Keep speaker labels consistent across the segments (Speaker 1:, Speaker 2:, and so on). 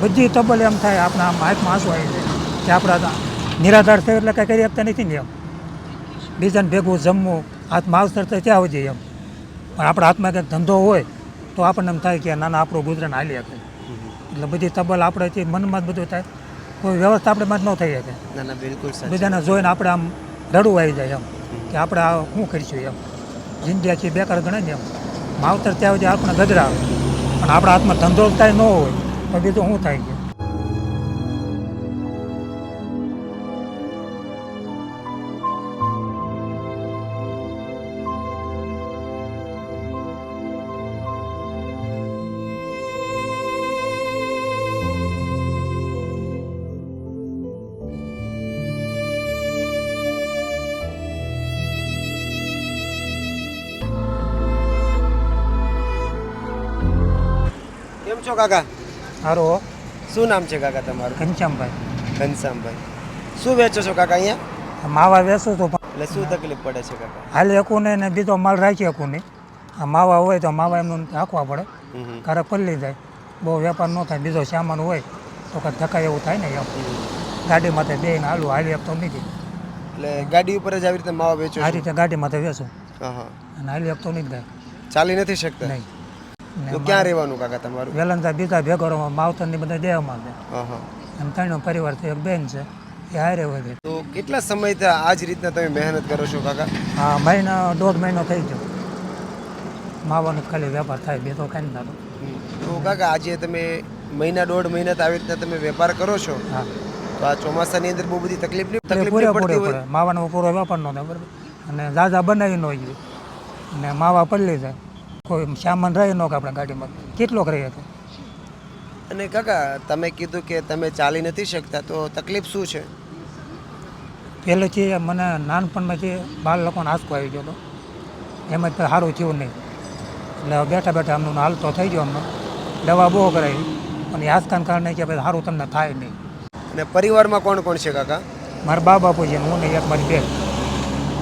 Speaker 1: બધી તબલ એમ થાય આપણા આમ હાથમાં આંસુ આવી જાય કે આપણા નિરાધાર થયું એટલે કાંઈ કરી શકતા નથી ને એમ. બીજાને ભેગું જમવું હાથ માવતર તો ત્યાં આવી જાય એમ. પણ આપણા હાથમાં કંઈક ધંધો હોય તો આપણને એમ થાય કે ના ના આપણું ગુજરાન હાલી શકે. એટલે બધી તબલ આપણેથી મનમાં જ બધું થાય કોઈ વ્યવસ્થા આપણે માં ન થઈ શકે.
Speaker 2: ના ના બિલકુલ
Speaker 1: બીજાને જોઈને આપણે આમ રડવું આવી જાય એમ કે આપણે આ શું કરીશું એમ. જિંદગી આખી બેકાર ગણે ને એમ. માવતર ત્યાં સુધી આપણને ગજરા આવે. પણ આપણા હાથમાં ધંધો થાય ન હોય તો બીજું શું થાય છે
Speaker 2: છો કાકા?
Speaker 1: સારો
Speaker 2: શું નામ છે કાકા તમારું?
Speaker 1: ઘનશ્યામભાઈ.
Speaker 2: ઘનશ્યામભાઈ. શું વેચો છો કાકા અહીંયા?
Speaker 1: માવા વેચું તો
Speaker 2: એટલે શું તકલીફ પડે છે કાકા?
Speaker 1: હાલ શકું નહીં ને બીજો માલ રાખી શકું નહીં આ માવા હોય તો માવા એમનું રાખવા પડે. ઘરે. પલ્લી જાય. બહુ વેપાર ન થાય બીજો સામાન હોય તો કંઈ ધક્કા એવું થાય ને એમ. ગાડી માથે બેને હાલું હાલી આપતો નથી
Speaker 2: એટલે ગાડી ઉપર જ આવી રીતે માવા વેચો
Speaker 1: આ રીતે ગાડી માથે વેચું. અને હાલી આપતો નથી
Speaker 2: ચાલી નથી શકતા?
Speaker 1: નહીં.
Speaker 2: તો ક્યાં રહેવાનું કાકા તમારું?
Speaker 1: વેલંતા બીજા ભેગોરોમાં માવતરની બધા દેવામાં છે એમ ત્રણ પરિવારથી એક બેન છે એ હારે હોય છે.
Speaker 2: તો કેટલા સમયથી આ જ રીતના તમે મહેનત કરો છો કાકા?
Speaker 1: હા મહિનો દોઢ મહિનો થઈ ગયો. માવાનો ખાલી વેપાર થાય બીજો કાંઈ નથી થતો
Speaker 2: તો કાકા આજે તમે મહિના દોઢ મહિના તો આવી રીતના તમે વેપાર કરો છો?
Speaker 1: હા.
Speaker 2: તો આ ચોમાસાની અંદર બહુ બધી તકલીફ નહીં તકલીફ પડતી
Speaker 1: પડે
Speaker 2: હોય?
Speaker 1: માવાનો પૂરો વેપાર નો બરાબર. અને દાદા બનાવી ન હોય અને માવા પલ્લી જાય. કોઈ સામાન રહી ન આપણે ગાડીમાં. કેટલોક રહી હતો
Speaker 2: અને કાકા તમે કીધું કે તમે ચાલી નથી શકતા તો તકલીફ શું છે?
Speaker 1: પહેલેથી મને નાનપણમાંથી બાળ લોકોને આંસકો આવી ગયો હતો એમ જ સારું થયું નહીં. એટલે બેઠા બેઠા અમનું હાલતો થઈ ગયો અમને દવા બહુ કરાવી અને એ કારણે કે ભાઈ સારું તમને થાય નહીં.
Speaker 2: અને પરિવારમાં કોણ કોણ છે કાકા?
Speaker 1: મારા બા બાપુ છે હું ને એક મારી બેન.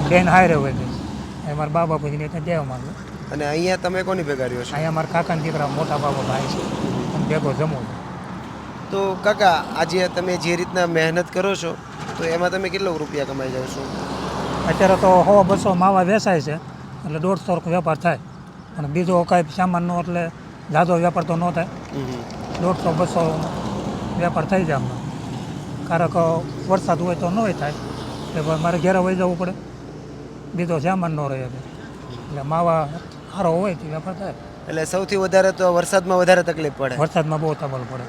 Speaker 1: બેન હારે હોય છે. મારા બા બાપુજીને ત્યાં દેવા માંગુ
Speaker 2: અને અહીંયા તમે કોની ભેગા રહ્યો છો?
Speaker 1: અહીંયા મારા કાકાના દીકરા મોટા બાબા ભાઈ છે. અને ભેગો જમું
Speaker 2: તો કાકા આજે તમે જે રીતના મહેનત કરો છો તો એમાં તમે કેટલો રૂપિયા કમાઈ જાવ છો?
Speaker 1: અત્યારે તો સો બસો માવા વેચાય છે એટલે દોઢસો વેપાર થાય. પણ બીજો કાંઈ સામાનનો એટલે જાજો વેપાર તો ન થાય. દોઢસો બસો વેપાર થઈ જાય અમને કે વરસાદ હોય તો ન હોય થાય. એટલે ભાઈ મારે ઘેરે વહી જવું પડે. બીજો સામાન ન રહે. એટલે માવા સારો હોય તો વેપાર થાય.
Speaker 2: એટલે સૌથી વધારે તો વરસાદમાં વધારે તકલીફ પડે.
Speaker 1: વરસાદમાં બહુ તબલ પડે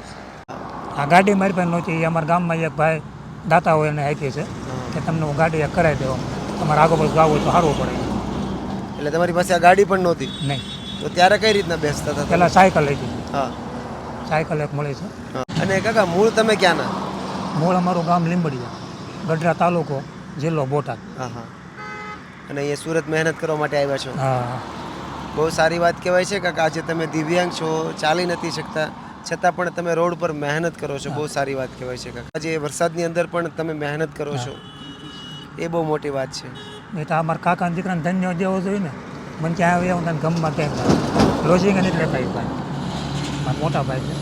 Speaker 1: આ ગાડી મારી પાસે નહોતી એ અમારા ગામમાં એક ભાઈ દાતા હોય એને આપી છે. કે તમને હું ગાડી કરાવી દેવા. તમારે આગળ પર ગાવું હોય તો સારું પડે.
Speaker 2: એટલે તમારી પાસે આ ગાડી પણ નહોતી?
Speaker 1: નહીં.
Speaker 2: તો ત્યારે કઈ રીતના બેસતા હતા
Speaker 1: પહેલાં સાયકલ હતી
Speaker 2: હા.
Speaker 1: સાયકલ એક મળે છે.
Speaker 2: અને કાકા મૂળ તમે ક્યાંના?
Speaker 1: મૂળ અમારું ગામ લીંબડિયા ગઢડા તાલુકો જિલ્લો બોટાદ.
Speaker 2: હા હા. અને અહીંયા સુરત મહેનત કરવા માટે આવ્યા છો?
Speaker 1: હા.
Speaker 2: બહુ સારી વાત કહેવાય છે કાકા, આજે તમે દિવ્યાંગ છો, ચાલી નથી શકતા. છતાં પણ તમે રોડ પર મહેનત કરો છો, બહુ સારી વાત કહેવાય છે કાકા. આજે વરસાદની અંદર પણ તમે મહેનત કરો છો. એ બહુ મોટી વાત છે.
Speaker 1: નહીં તો અમારા કાકાના દીકરાને ધન્ય દેવો જોઈએ ને. મને ક્યાં આવી હું તને ગમમાં કેમ કે લેતા એ ભાઈ. મારા મોટા ભાઈ છે.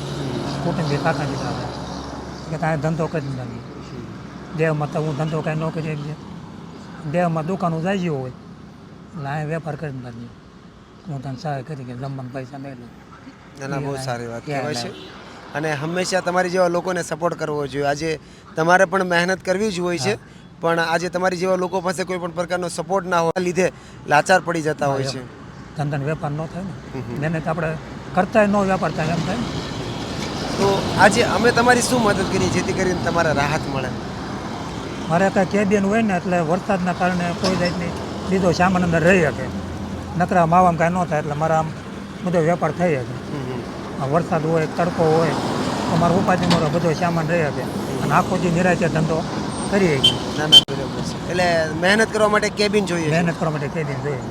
Speaker 1: કુટુંબી કાકા દીકરા ભાઈ કે તારે ધંધો કરી નાખી દેહમાં તો હું ધંધો કાંઈ ન કરી શકીએ દેહમાં દુકાનો જાય હોય. એટલે આ વેપાર કરી નાખીએ હું તને સહાય કરી કે જમવાના પૈસા મેળવું
Speaker 2: ના ના બહુ સારી વાત કહેવાય છે. અને હંમેશા તમારી જેવા લોકોને સપોર્ટ કરવો જોઈએ. આજે તમારે પણ મહેનત કરવી જ હોય છે પણ આજે તમારી જેવા લોકો પાસે કોઈ પણ પ્રકારનો સપોર્ટ ના હોવા લીધે લાચાર પડી જતા હોય છે.
Speaker 1: ધંધાનો વેપાર ન થાય ને. મહેનત આપણે કરતા ન વેપાર થાય એમ થાય
Speaker 2: તો આજે અમે તમારી શું મદદ કરી જેથી કરીને તમારે રાહત મળે?
Speaker 1: મારે કાંઈ કેબિન હોય ને એટલે વરસાદના કારણે કોઈ જાતની લીધો સામાન અંદર રહી શકે. નકરા માવા કાંઈ ન થાય એટલે મારા આમ બધો વેપાર થઈ શકે. વરસાદ હોય તડકો હોય તો મારો ઉપાધિ મારો બધો સામાન રહી શકે. અને આખો જે નિરાતે ધંધો કરી શકીએ
Speaker 2: એટલે મહેનત કરવા માટે કેબિન જોઈએ.
Speaker 1: મહેનત કરવા માટે કેબિન જોઈએ.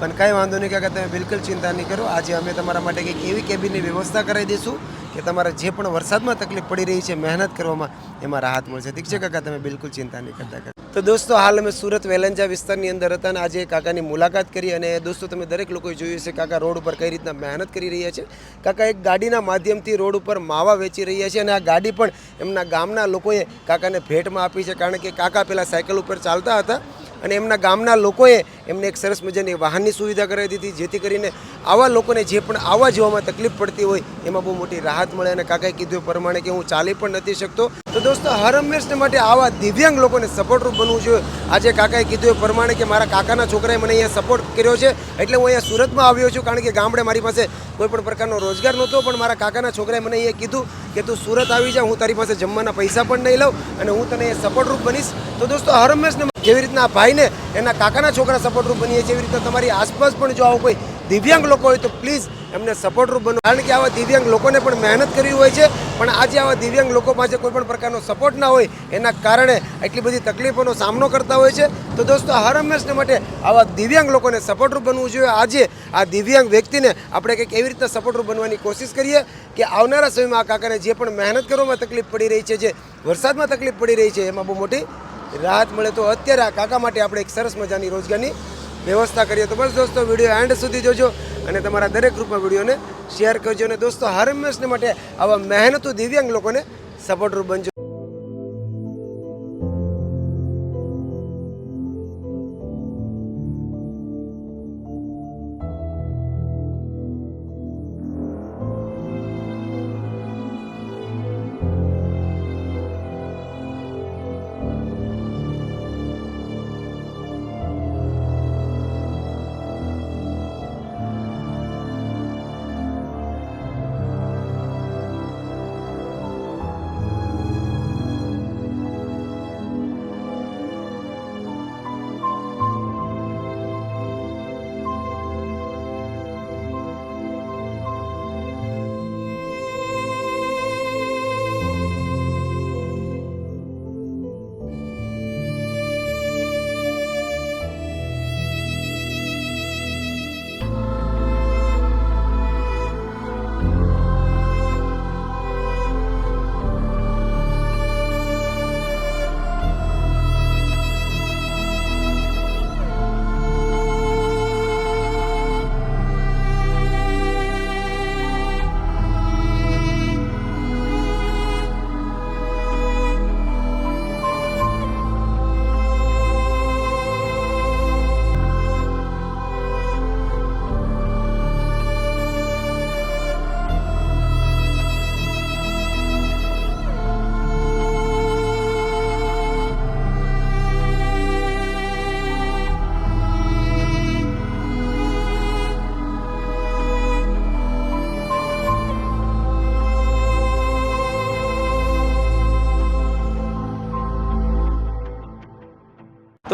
Speaker 2: પણ કાંઈ વાંધો નહીં કાકા તમે બિલકુલ ચિંતા નહીં કરો. આજે અમે તમારા માટે કંઈક એવી કેબિનની વ્યવસ્થા કરાવી દઈશું કે તમારે જે પણ વરસાદમાં તકલીફ પડી રહી છે, મહેનત કરવામાં એમાં રાહત મળશે. છે કાકા, તમે બિલકુલ ચિંતા નહીં કરતા કાકા. તો દોસ્તો, હાલ અમે સુરત વેલંજા વિસ્તારની અંદર હતા અને આજે કાકાની મુલાકાત કરી અને દોસ્તો, તમે દરેક લોકોએ જોયું છે કાકા રોડ ઉપર કઈ રીતના મહેનત કરી રહ્યા છે. કાકા એક ગાડીના માધ્યમથી રોડ ઉપર માવા વેચી રહ્યા છે અને આ ગાડી પણ એમના ગામના લોકોએ કાકાને ભેટમાં આપી છે. કારણ કે કાકા પહેલાં સાયકલ ઉપર ચાલતા હતા અને એમના ગામના લોકોએ એમને એક સરસ મજાની વાહનની સુવિધા કરાવી દીધી, જેથી કરીને આવા લોકોને જે પણ આવવા જવામાં તકલીફ પડતી હોય, એમાં બહુ મોટી રાહત મળે. અને કાકાએ કીધું પ્રમાણે કે હું ચાલી પણ નથી શકતો. તો દોસ્તો, હર હંમેશને માટે આવા દિવ્યાંગ લોકોને સપોર્ટરૂપ બનવું જોઈએ. આજે કાકાએ કીધું પ્રમાણે કે મારા કાકાના છોકરાએ મને અહીંયા સપોર્ટ કર્યો છે, એટલે હું અહીંયા સુરતમાં આવ્યો છું, કારણ કે ગામડે મારી પાસે કોઈ પણ પ્રકારનો રોજગાર નહોતો, પણ મારા કાકાના છોકરાએ મને અહીંયા કીધું કે તું સુરત આવી જા, હું તારી પાસે જમવાના પૈસા પણ નહીં લઉં અને હું તને સપોર્ટરૂપ બનીશ. તો દોસ્તો, હર હંમેશને જેવી રીતના ભાઈને એના કાકાના છોકરા સપોર્ટરૂપ બનીએ એવી રીતના તમારી આસપાસ પણ જો આવો કોઈ દિવ્યાંગ લોકો હોય તો પ્લીઝ એમને સપોર્ટરૂપ બનો. કારણ કે આવા દિવ્યાંગ લોકોને પણ મહેનત કરવી હોય છે, પણ આજે આવા દિવ્યાંગ લોકો પાસે કોઈ પણ પ્રકારનો સપોર્ટ ના હોય, એના કારણે એટલી બધી તકલીફોનો સામનો કરતા હોય છે. તો દોસ્તો હર હંમેશને માટે આવા દિવ્યાંગ લોકોને સપોર્ટરૂપ બનવું જોઈએ. આજે આ દિવ્યાંગ વ્યક્તિને આપણે કંઈક એવી રીતના સપોર્ટરૂપ બનવાની કોશિશ કરીએ કે આવનારા સમયમાં આ કાકાને જે પણ મહેનત કરવામાં તકલીફ પડી રહી છે, જે વરસાદમાં તકલીફ પડી રહી છે, એમાં બહુ મોટી રાહત મળે તો અત્યારે આ કાકા માટે આપણે એક સરસ મજાની રોજગારની વ્યવસ્થા કરીએ. તો બસ દોસ્તો, વીડિયો એન્ડ સુધી જોજો અને તમારા દરેક ગ્રુપમાં વિડીયોને શેર કરજો. અને દોસ્તો, હર હંમેશને માટે આવા મહેનતુ દિવ્યાંગ લોકોને સપોર્ટરૂપ બનજો.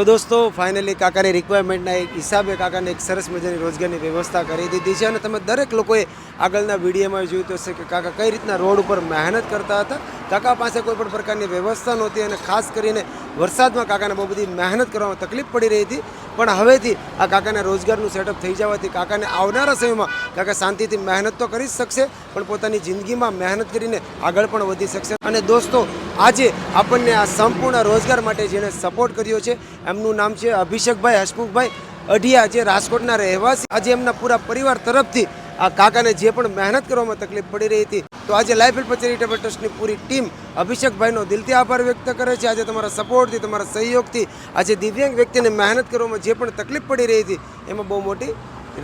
Speaker 2: દોસ્તો ફાઇનલી કાકાની રિક્વાયરમેન્ટના એક હિસાબે કાકાને એક સરસ મજાની રોજગારની વ્યવસ્થા કરી દીધી છે અને તમે દરેક લોકોએ આગળના વિડીયોમાં જોયું તો હશે કે કાકા કઈ રીતના રોડ ઉપર મહેનત કરતા હતા. કાકા પાસે કોઈ પણ પ્રકારની વ્યવસ્થા નહોતી અને ખાસ કરીને વરસાદમાં કાકાને બહુ બધી મહેનત કરવામાં તકલીફ પડી રહી હતી. પણ હવેથી આ કાકાને રોજગારનું સેટઅપ થઈ જવાથી કાકાને આવનારા સમયમાં કાકા શાંતિથી મહેનત તો કરી જ શકશે, પણ પોતાની જિંદગીમાં મહેનત કરીને આગળ પણ વધી શકશે. અને દોસ્તો, આજે આપણને આ સંપૂર્ણ રોજગાર માટે જેણે સપોર્ટ કર્યો છે, એમનું નામ છે અભિષેકભાઈ હસમુખભાઈ અઢિયા, જે રાજકોટના રહેવાસી, આજે એમના પૂરા પરિવાર તરફથી આ કાકાને જે પણ મહેનત કરવામાં તકલીફ પડી રહી હતી તો આજે લાઈફ હેલ્પ ચેરિટેબલ ટ્રસ્ટની પૂરી ટીમ અભિષેકભાઈનો દિલથી આભાર વ્યક્ત કરે છે. આજે તમારા સપોર્ટથી તમારા સહયોગથી આજે દિવ્યાંગ વ્યક્તિને મહેનત કરવામાં જે પણ તકલીફ પડી રહી હતી એમાં બહુ મોટી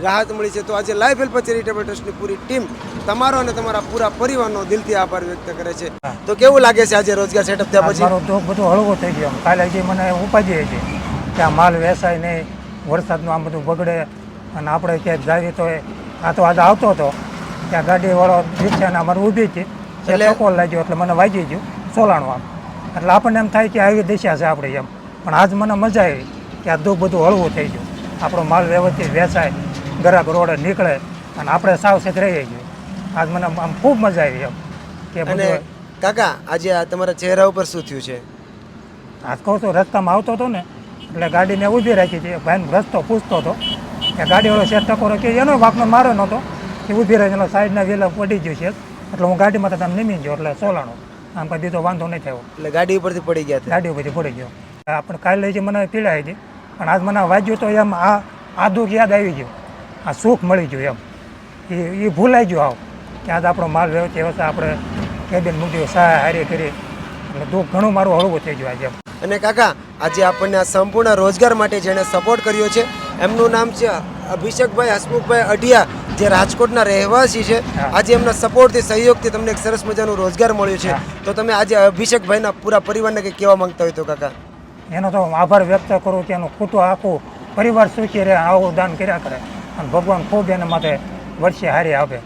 Speaker 2: રાહત મળી છે. તો આજે લાઈફ હેલ્પ ચેરિટેબલ ટ્રસ્ટની પૂરી ટીમ તમારો અને તમારા પૂરા પરિવારનો દિલથી આભાર વ્યક્ત કરે છે. તો કેવું લાગે છે આજે રોજગાર સેટઅપ થયા પછી?
Speaker 1: મારો તો બધું હળવો થઈ ગયો. કાલે જે મને ઉપાધિ હતી કે આ માલ વેસાય નહીં વરસાદનું આમ બધું બગડે અને આપણે ક્યાંક જઈએ તો આ તો આજે આવતો હતો. ત્યાં ગાડીવાળો રિક્ષાને અમારે ઊભી હતી
Speaker 2: એટલે-
Speaker 1: કોલ લાગ્યો એટલે મને વાગી ગયું સોલાણું આમ એટલે આપણને એમ થાય કે આવી દિશા છે આપણે એમ. પણ આજ મને મજા આવી કે આ દુઃખ બધું હળવું થઈ ગયું. આપણો માલ વ્યવસ્થિત વેચાય ગરાક રોડે નીકળે અને આપણે સાવચેત રહીએ ગયું આજ મને આમ ખૂબ મજા આવી એમ. કે
Speaker 2: અને કાકા આજે આ તમારા ચહેરા ઉપર શું થયું છે?
Speaker 1: આજ કહું છું રસ્તામાં આવતો હતો ને એટલે ગાડીને ઊભી રાખી હતી ભાઈને રસ્તો પૂછતો હતો. કે ગાડીવાળો શેઠ ટકોરો કે એનો વાપનો મારો નહોતો. એ ઊભી રહીને સાઈડના વેલા પડી ગયો છે. એટલે હું ગાડીમાં તો તમે નીમી ગયો એટલે સોલાણો. આમ કંઈ બીજો વાંધો નહીં થયો.
Speaker 2: એટલે ગાડી ઉપરથી પડી ગયા
Speaker 1: ગાડી ઉપરથી પડી ગયો. આપણે કાલે જે મને પીડાઈ હતી. પણ આજ મને વાંચ્યું તો એમ આ આ દુઃખ યાદ આવી ગયું. આ સુખ મળી ગયું એમ. એ એ ભૂલાઈ ગયું આવ. કે આજ આપણો માલ વ્યવસ્થિત વ્યવસ્થા આપણે કેબિન મૂક્યો સહાય હારી કરી. એટલે દુઃખ ઘણું મારું હળવું થઈ ગયું આજે
Speaker 2: અને કાકા આજે આપણને આ સંપૂર્ણ રોજગાર માટે જેણે સપોર્ટ કર્યો છે એમનું નામ છે અભિષેકભાઈ હસમુખભાઈ અઢિયા જે રાજકોટના રહેવાસી છે. આજે એમના સપોર્ટથી સહયોગથી તમને એક સરસ મજાનું રોજગાર મળ્યું છે. તો તમે આજે અભિષેકભાઈના પૂરા પરિવારને કંઈક કહેવા માંગતા હોય તો કાકા?
Speaker 1: એનો તો હું આભાર વ્યક્ત કરું કે એનું ખોટું આખું પરિવાર સુખી રહે આવું દાન કર્યા કરે. અને ભગવાન ખૂબ એના માટે વર્ષે હારી આપે.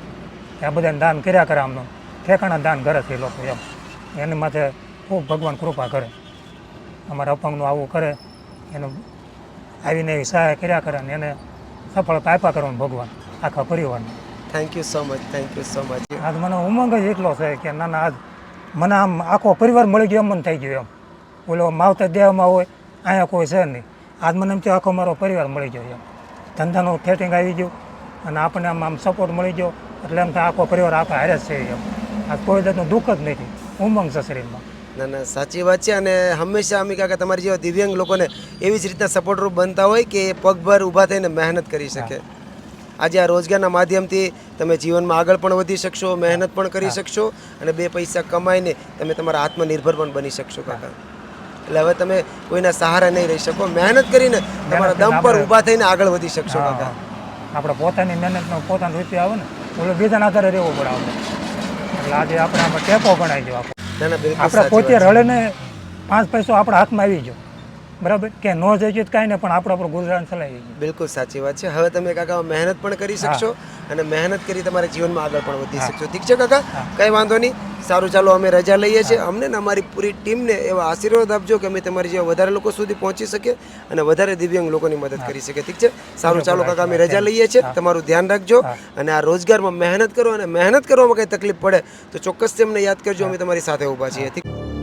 Speaker 1: આ બધાને દાન કર્યા કરે આમનું. ઠેકાણા દાન કરે છે એ લોકો એમ. એની માથે ખૂબ ભગવાન કૃપા કરે. અમારા અપંગનું આવું કરે. એનું આવીને એવી સહાય કર્યા કરે ને એને સફળતા આપ્યા કરવાનું ભગવાન. આખા પરિવારને.
Speaker 2: Thank you so much thank you so much
Speaker 1: આજ મને ઉમંગ જ એટલો છે કે ના ના આજ મને આમ આખો પરિવાર મળી ગયો એમ મને થઈ ગયો એમ. ઓલો માવતર દેહમાં હોય અહીંયા કોઈ છે નહીં. આજ મને એમ થયું આખો મારો પરિવાર મળી ગયો એમ. ધંધાનું ફેટિંગ આવી ગયું અને આપણને આમ આમ સપોર્ટ મળી ગયો. એટલે એમ થાય આખો પરિવાર આપણે હારે જ છે એમ. આજ કોઈ જાતનું દુઃખ જ નથી. ઉમંગ છે શરીરમાં.
Speaker 2: ના ના સાચી વાત છે. અને હંમેશા અમે કાકા તમારી જેવા દિવ્યાંગ લોકોને એવી જ રીતના સપોર્ટરૂપ બનતા હોય કે પગભર ઊભા થઈને મહેનત કરી શકે. આજે આ રોજગારના માધ્યમથી તમે જીવનમાં આગળ પણ વધી શકશો મહેનત પણ કરી શકશો અને બે પૈસા કમાઈને તમે તમારા આત્મનિર્ભર પણ બની શકશો કાકા. એટલે હવે તમે કોઈના સહારા નહીં રહી શકો. મહેનત કરીને તમારા દમ પર ઊભા થઈને આગળ વધી શકશો કાકા.
Speaker 1: આપણે પોતાની મહેનતનો પોતાનો રૂપિયા આવે ને ઓલો બીજાના આધારે રહેવું પડે આપણે. એટલે આજે આપણે આપણે ટેકો ગણાય ગયો આપણો
Speaker 2: ના ના
Speaker 1: પોતે રડે ને પાંચ પૈસો આપણા હાથમાં આવી જાય બરાબર? કે ન જઈ ગયું તો કાંઈ નહીં પણ આપણો આપણો ગુજરાન ચલાવી
Speaker 2: બિલકુલ સાચી વાત છે. હવે તમે કાકા મહેનત પણ કરી શકશો અને મહેનત કરી તમારા જીવનમાં આગળ પણ વધી શકશો. ઠીક છે કાકા? કઈ વાંધો નહીં. સારું ચાલો અમે રજા લઈએ છીએ. અમને ને અમારી પૂરી ટીમને એવા આશીર્વાદ આપજો કે અમે તમારી જેવા વધારે લોકો સુધી પહોંચી શકીએ અને વધારે દિવ્યાંગ લોકોની મદદ કરી શકીએ. ઠીક છે? સારું ચાલો કાકા અમે રજા લઈએ છીએ. તમારું ધ્યાન રાખજો અને આ રોજગારમાં મહેનત કરો અને મહેનત કરવામાં કંઈ તકલીફ પડે તો ચોક્કસ અમને યાદ કરજો. અમે તમારી સાથે ઊભા છીએ. ઠીક